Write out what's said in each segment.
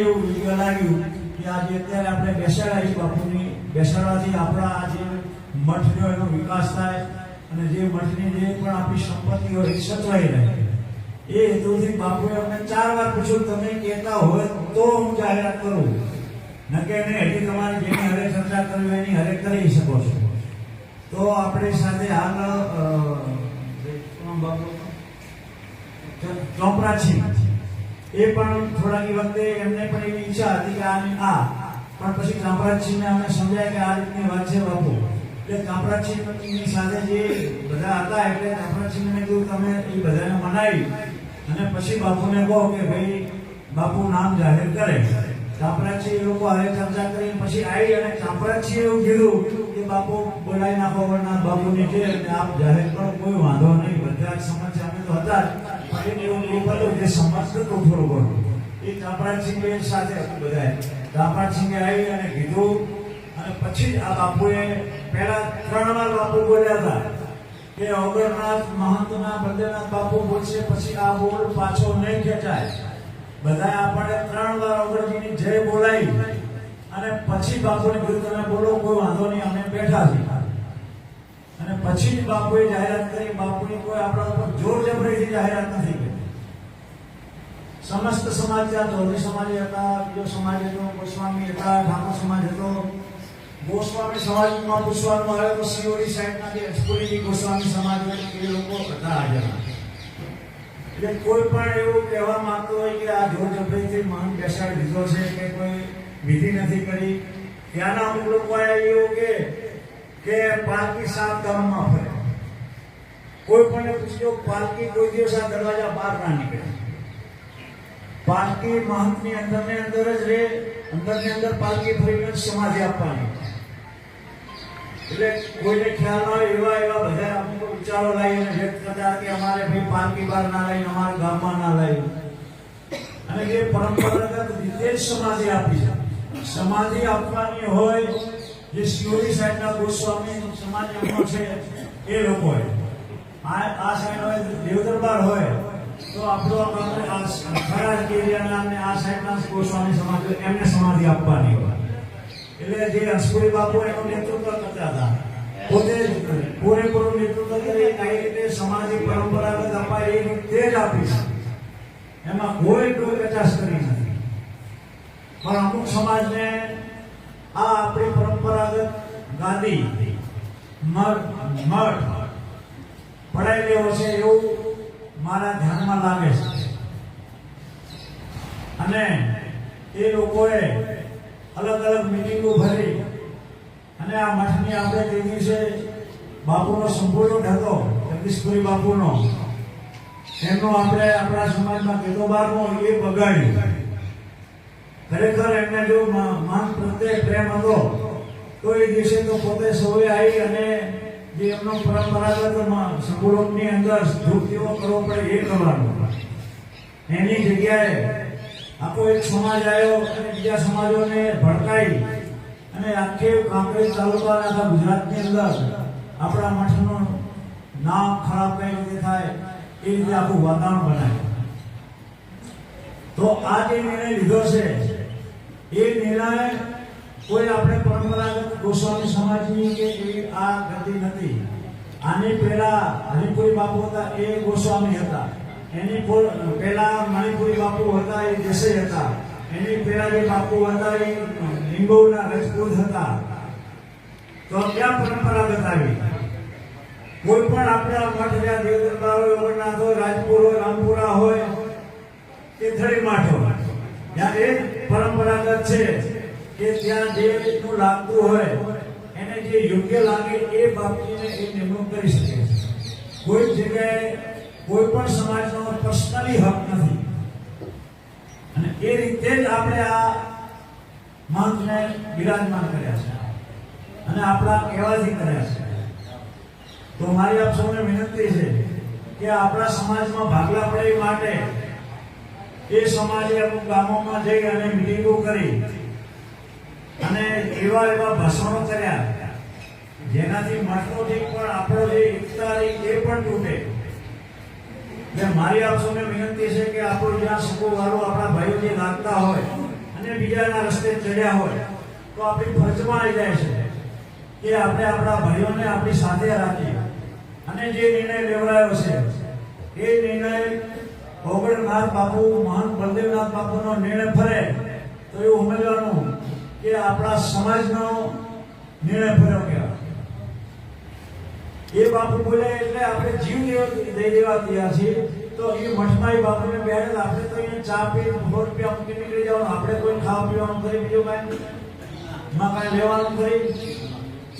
એવું વીડિયો લાગ્યું કે આજે અત્યારે આપણે બેસાડા એ બાપુની, બેસાડાથી આપણા આ જે એનો વિકાસ થાય અને જે મઠની જે પણ આપણી સંપત્તિ હોય એ સચવાઈ રહે. એ હેતુથી બાપુએ અમને ચાર વાર પૂછ્યું, તમે કહેતા હોય તો હું જાહેરાત કરું. નકે નહીં હજી તમારે જેની હરેક ચર્ચા કરવી એની હરેક કરી શકો છો. તો આપણી સાથે હાલ ચોપરા છે એ પણ થોડાક વખતે એમને પણ એવી ઈચ્છા હતી કે આ આ. પણ પછી ચાંપરાજીને અમે સમજાય કે આ રીતની વાત છે બાપુ. એટલે ચાંપરાજીની સાથે જે બધા હતા, એટલે મેં કીધું, તમે એ બધાને મનાવી. અને પછી બાપુને કહો કે, ભાઈ, બાપુ નામ જાહેર કરે. ચાંપરાજી એ લોકો હારે ચર્ચા કરીને પછી આવી અને ચાંપરાજી એવું કીધું કે બાપુ બોલાવી નાખો બાપુની છે અને આપ જાહેર કરો, કોઈ વાંધો નહીં. બધા જ સમાજ અમે હતા જ. પણ એવું પડ્યું કે સમાજ તો થોડું ઘણું. એ ચાંપરાજી બેન સાથે હતું બધાએ. ચાંપરાજીને આવી અને કીધું અને પછી જ આ બાપુએ પહેલા ત્રણ વાર બાપુ બોલ્યા હતા કે અગરનાથ મહંતના બદ્રનાથ બાપુ બોલશે, પછી આ બોલ પાછો નહીં ખેંચાય. બધા આપણે ત્રણ વાર અગરજીની જય બોલાવી અને પછી બાપુને કીધું, તમે બોલો, કોઈ વાંધો નહીં, અમે બેઠા છીએ. અને પછી જ બાપુએ જાહેરાત કરી, બાપુની કોઈ આપણા ઉપર જોર જબરીથી જાહેરાત નથી કરી. સમસ્ત સમાજ ત્યાં ધોરણી સમાજ હતા, બીજો સમાજ હતો, ગોસ્વામી હતા, ઠાકોર સમાજ હતો. ગોસ્વામી સમાજમાં પૂછવાનું આવે તો સિયોરી સાહેબના જે અસ્ફુરી ગોસ્વામી સમાજ એ લોકો હતા હાજર એટલે કોઈ પણ એવું કહેવા માંગતો હોય કે આ જોર જબરીથી માન બેસાડ દીધો છે કે કોઈ વિધિ નથી કરી, ત્યાંના અમુક લોકો એવું કે કે પાલકી સાત ગામમાં ફરે. કોઈ પણ પૂછ્યો, પાલકી કોઈ દિવસ આ દરવાજા બહાર ના નીકળે. પાલકી મહંતની અંદર ને અંદર જ રહે અંદર ને અંદર પાલકી ફરીને સમાધિ આપવાની. એટલે કોઈને ખ્યાલ આવે એવા એવા બધા અમુક વિચારો વ્યક્ત કરતા કે અમારે ભાઈ પાલકી બહાર ના લઈને અમારા ગામમાં ના લાવી. અને જે પરંપરાગત રીતે સમાધિ આપી છે. સમાધિ આપવાની હોય, જે શિવરી સાહેબના ગોસ્વામી સમાજ એમનો છે, એ લોકો આ આ સાઈડ હોય દેવદરબાર હોય, તો આપણો ખરાજ ખરા કેરિયાના અને આ સાઈડના ગોસ્વામી સમાજ એમને સમાધિ આપવાની હોય. એટલે જે હસપુરી બાપુ એનું નેતૃત્વ કરતા હતા પોતે પૂરેપૂરું નેતૃત્વ કરી કઈ રીતે સમાજની પરંપરાગત અપાય, એ રીતે જ આપી છે એમાં કોઈ કોઈ કચાશ કરી નથી. પણ સમાજને આ આપણી પરંપરાગત ગાદી મઠ મઠ પડાઈ લેવો છે એવું મારા ધ્યાનમાં લાગે છે. અને એ લોકોએ અલગ અલગ મિટિંગો ભરી અને આ મઠની આપણે તે દિવસે બાપુનો સંપૂર્ણ હતો જગદીશપુરી બાપુનો. એમનો આપણે આપણા સમાજમાં કેતો બારનો એ બગાડ્યું. ખરેખર એમને જો માન પ્રત્યે પ્રેમ હતો, તો એ દિવસે તો પોતે સૌએ આવી અને જે એમનો પરંપરાગત સંપૂર્ણની અંદર ધૂપ કરવો પડે એ કરવાનું. એની જગ્યાએ આખો એક સમાજ આવ્યો અને બીજા સમાજોને ભડકાઈ અને આખે કાંકરેજ તાલુકાના આખા ગુજરાતની અંદર. આપણા મઠનું નામ ખરાબ કઈ રીતે થાય, એ રીતે આખું વાતાવરણ બનાવ્યું તો આ જે નિર્ણય લીધો છે, એ નિર્ણય કોઈ આપણે પરંપરાગત ગોસ્વામી સમાજની કે આ ગતિ નથી. આની પહેલા હરિપુરી બાપુ હતા, એ ગોસ્વામી હતા. એની પહેલા મણિપુરી બાપુ હતા, એ દેસાઈ હતા. એની પહેલા જે બાપુ હતા, એ લિંગોના રજપૂત હતા. તો ક્યાં પરંપરાગત આવી કોઈ પણ આપણે મઠ જ્યાં દેવદરબાર હોય અમરનાથ હોય, રાજપુર હોય, રામપુરા હોય કે થળી માઠો. ત્યાં એ પરંપરાગત છે કે ત્યાં જે રીતનું લાગતું હોય, એને જે યોગ્ય લાગે એ બાપજીને એ નિમણૂક કરી શકે. કોઈ જગ્યાએ કોઈ પણ સમાજનો પર્સનલી હક નથી. અને એ રીતે જ આપણે આ મંચને બિરાજમાન કર્યા છે. અને આપણા કહેવાથી કર્યા છે. તો મારી આપ સૌને વિનંતી છે કે આપણા સમાજમાં ભાગલા પડે માટે એ સમાજે અમુક ગામોમાં જઈ અને મિટિંગો કરી અને એવા એવા ભાષણો કર્યા. જેનાથી ઠીક પણ આપણો જે એકતા એ પણ તૂટે. એટલે મારી આપ સૌને વિનંતી છે કે આપણો જ્યાં સગો આપણા ભાઈઓ જે લાગતા હોય અને બીજાના રસ્તે ચડ્યા હોય, તો આપણી ફરજમાં આવી જાય છે કે આપણે આપણા ભાઈઓને આપણી સાથે રાખીએ. અને જે નિર્ણય લેવડાયો છે, એ નિર્ણય ભોગળનાથ બાપુ મહાન બલદેવનાથ બાપુનો નિર્ણય ફરે, તો એવું ઉમેરવાનું કે આપણા સમાજનો નિર્ણય ફર્યો કહેવાય. એ બાપુ બોલે, એટલે આપણે જીવ દઈ દેવા તૈયાર છીએ. તો એ મઠમાં બાપુને બેઠેલા, આપણે તો અહીંયા ચા પી સો રૂપિયા મૂકી નીકળી જવાનું. આપણે કોઈ ખાવા પીવાનું કરી બીજું કાંઈ એમાં કાંઈ લેવાનું કરી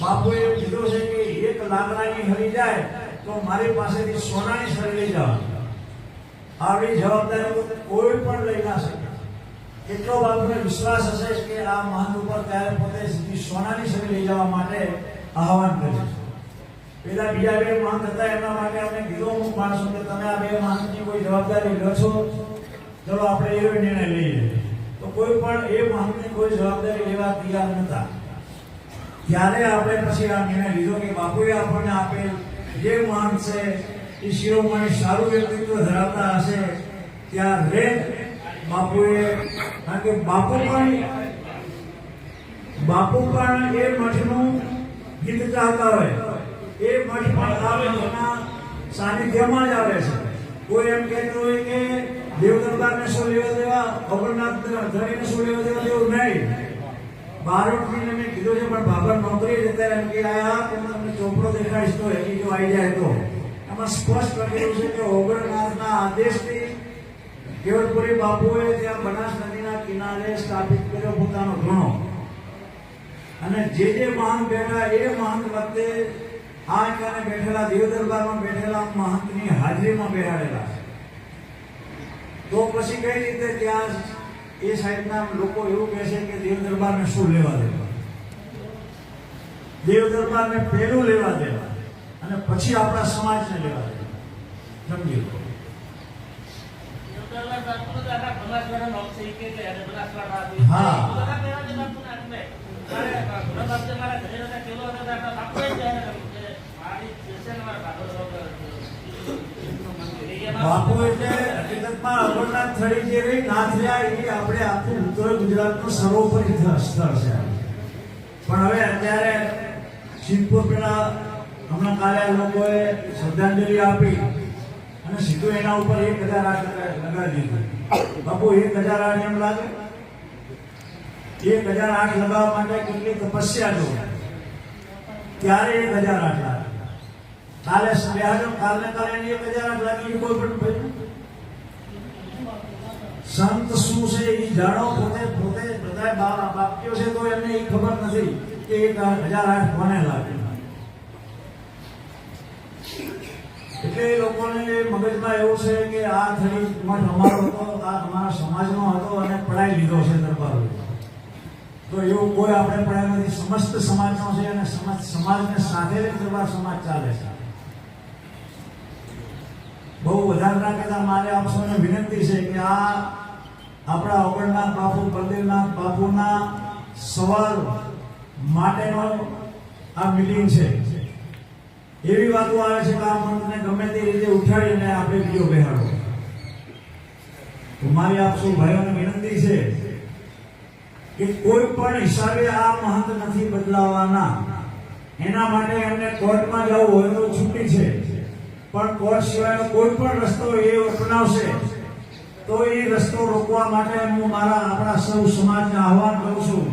બાપુએ કીધું છે કે એક લાકડાની હરી જાય તો મારી પાસેથી સોનાની સરી લઈ જવાનું. આવી જવાબદારી કોઈ પણ લઈ ના શકે એટલો બાપુને વિશ્વાસ હશે કે આ મહાન ઉપર ત્યારે પોતે સોનાની સરી લઈ જવા માટે આહવાન કરે છે. પેલા બીજા બે માન હતા એમના માટે આપણે કીધું માણસો કે તમે આ બે મહંતની કોઈ જવાબદારી લો છો. ચલો આપણે એવો નિર્ણય લઈએ. તો કોઈ પણ એ મહંતની કોઈ જવાબદારી લેવા તૈયાર નતા ત્યારે આપણે પછી આ નિર્ણય લીધો કે બાપુએ આપણને આપેલ જે મહાન છે, એ શિરોમણી સારું વ્યક્તિત્વ ધરાવતા હશે ત્યાં રે બાપુએ, કારણ કે બાપુ પણ બાપુ પણ એ મઠનું ગીત ચાહતા હોય. એ મઠ પણ આ સાનિધ્યમાં જ આવે છે. કોઈ એમ કહેતું હોય કે દેવ દરબારને શું લેવા દેવા? અમરનાથ ધણીને શું લેવા દેવા તેવું નહીં. બારોટની મેં કીધું છે, પણ બાબર નોકરી જતા એમ કે તો તમને ચોપડો દેખાડીશ તો એની જો જાય તો. એમાં સ્પષ્ટ લખેલું છે કે ઓગણનાથના આદેશથી કેવલપુરી બાપુએ ત્યાં બનાસ નદીના કિનારે સ્થાપિત કર્યો પોતાનો ઘણો. અને જે જે મહાન બેઠા એ મહાન વખતે આ કારણે બેઠેલા દેવ દરબારમાં બેઠેલા મહંતની હાજરીમાં બેહાડેલા તો પછી કઈ રીતે ત્યાં એ સાઈડના લોકો એવું કહે છે કે દેવ દરબારને શું લેવા દેવા? દેવ દરબારને પહેલું લેવા દેવા. અને પછી આપણા સમાજને લેવા દેવા. સમજી લો. હા. બાપુ એટલે હકીકતમાં અમરનાથ થળી જે રહી નાથિયા એ આપણે આખું ઉત્તર ગુજરાતનું સર્વોપરી સ્થળ છે. પણ હવે અત્યારે પેલા હમણાં કાલે લોકોએ શ્રદ્ધાંજલિ આપી અને સીધું એના ઉપર એક હજાર આઠ લગાવી દીધું. બાપુ, એક હજાર આઠ એમ લાગે? એક હજાર આઠ લગાવવા માટે કેટલી તપસ્યા જો ત્યારે એક હજાર આઠ લાગે. કાલે બેહાડો કાલે કાલે એક લાગી કોઈ પણ ભાઈ. સંત શું છે એ જાણો, પોતે પોતે બધા બા- બાપ્યો છે તો એમને એ ખબર નથી કે એક હજાર આઠ કોને લાગે. એટલે એ લોકોને મગજમાં એવું છે કે આ થઈ મઠ અમારો હતો, આ અમારા સમાજનો હતો અને પડાઈ લીધો છે દરબાર તો એવું કોઈ આપણે પડાય નથી. સમસ્ત સમાજનો છે અને સમાજ, સમાજને સાથે દરબાર સમાજ ચાલે છે. બહુ વધારે ના કહેતા મારે આપ વિનંતી છે કે આ આપણા ઓગણનાથ બાપુ બલદેવનાથ બાપુના સવાલ માટેનો આ મિટિંગ છે. એવી વાતો આવે છે કે આ મંત્રને ગમે તે રીતે ઉઠાડીને આપણે બીજો બેહાડો. તો મારી આપ ભાઈઓને વિનંતી છે કે કોઈ પણ હિસાબે આ મહંત નથી બદલાવાના. એના માટે એમને કોર્ટમાં જવું હોય કોર્ટ સિવાયનો કોઈ પણ રસ્તો એ અપનાવશે, તો એ રસ્તો રોકવા માટે હું મારા, આપણા સૌ સમાજને આહવાન કરું છું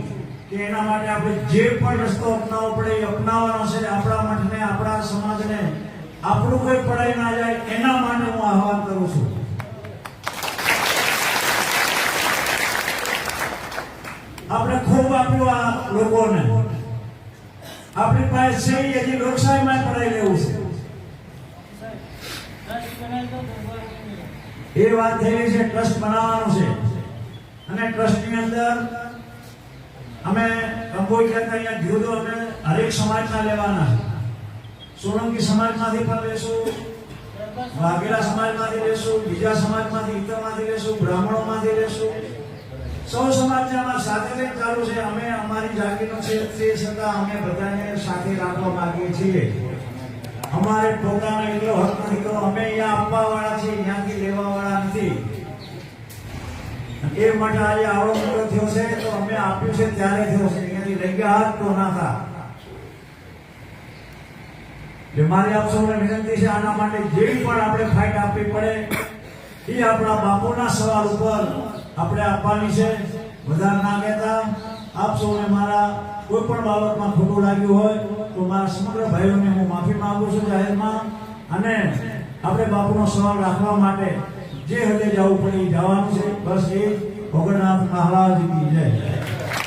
કે એના માટે આપણે જે પણ રસ્તો અપનાવવો પડે એ અપનાવવાનો છે. આપણા મઠને આપણા સમાજને આપણું કોઈ પડાઈ ના જાય એના માટે હું આહવાન કરું છું. આપણે ખૂબ આપ્યું આ લોકોને. આપણી પાસે છે એ હજી લોકશાહીમાં પડાઈ લેવું છે. એ વાત થઈ છે, ટ્રસ્ટ બનાવવાનું છે. અને ટ્રસ્ટની અંદર અમે કંબોઈ કહેતા અહીંયા જુદો અમે હરેક સમાજના લેવાના છે. સોલંકી સમાજમાંથી પણ લેશું, વાઘેલા સમાજમાંથી લેશું, બીજા સમાજમાંથી ઇતરમાંથી લેશું, બ્રાહ્મણોમાંથી લેશું. સૌ સમાજમાં સાથે લઈને ચાલુ છે. અમે અમારી જાગીરનો છે તે છતાં અમે બધાને સાથે રાખવા માંગીએ છીએ. અમારે પોતાનો એટલો હક નથી તો અમે અહીંયા આપવા વાળા છીએ, ત્યાંથી લેવા વાળા નથી. એ માટે આજે આવડો મોટો થયો છે, તો અમે આપ્યું છે, ત્યારે થયો છે. અહીંયાથી લઈ ગયા તો ના થા મારી આપ સૌને વિનંતી છે, આના માટે જેવી પણ આપણે ફાઇટ આપવી પડે, એ આપણા બાપુના સવાલ ઉપર આપણે આપવાની છે. વધારે ના કહેતા, આપ સૌને મારા કોઈ પણ બાબતમાં ખોટું લાગ્યું હોય તો મારા સમગ્ર ભાઈઓને હું માફી માંગુ છું જાહેરમાં. અને આપણે બાપુનો સવાલ રાખવા માટે જે હદે જવું પડે એ જવાનું છે. બસ એ ભગવાન મહારાજ કી જય.